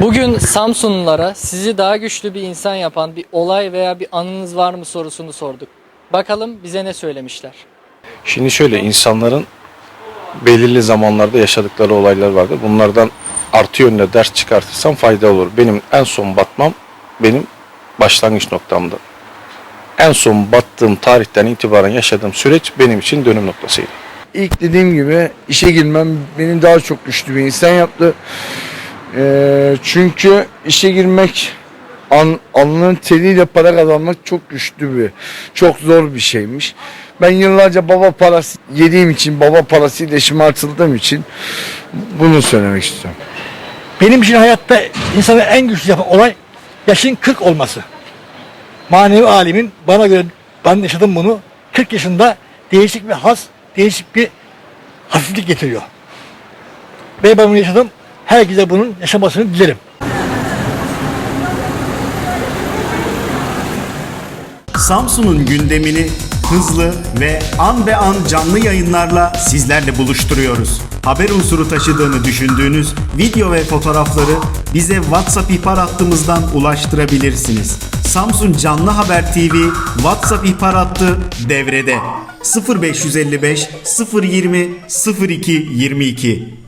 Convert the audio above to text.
Bugün Samsunlulara sizi daha güçlü bir insan yapan bir olay veya bir anınız var mı sorusunu sorduk. Bakalım bize ne söylemişler. Şimdi şöyle insanların belirli zamanlarda yaşadıkları olaylar vardır. Bunlardan artı yönde ders çıkartırsam fayda olur. Benim en son batmam benim başlangıç noktamdı. En son battığım tarihten itibaren yaşadığım süreç benim için dönüm noktasıydı. İlk dediğim gibi işe girmem beni daha çok güçlü bir insan yaptı. Ee, çünkü işe girmek an, alnının teriyle para kazanmak çok güçlü bir, çok zor bir şeymiş. Ben yıllarca baba parası yediğim için, baba parasıyla şımartıldığım için bunu söylemek istiyorum. Benim için hayatta insanı en güçlü yapan olay yaşın 40 olması. Manevi alimin bana göre ben yaşadım bunu. 40 yaşında değişik bir has, değişik bir hafiflik getiriyor. Ve ben bunu yaşadım. Herkese bunun yaşamasını dilerim. Samsun'un gündemini hızlı ve an be an canlı yayınlarla sizlerle buluşturuyoruz. Haber unsuru taşıdığını düşündüğünüz video ve fotoğrafları bize WhatsApp ihbar hattımızdan ulaştırabilirsiniz. Samsun Canlı Haber TV WhatsApp ihbar hattı devrede. 0555 020 02 22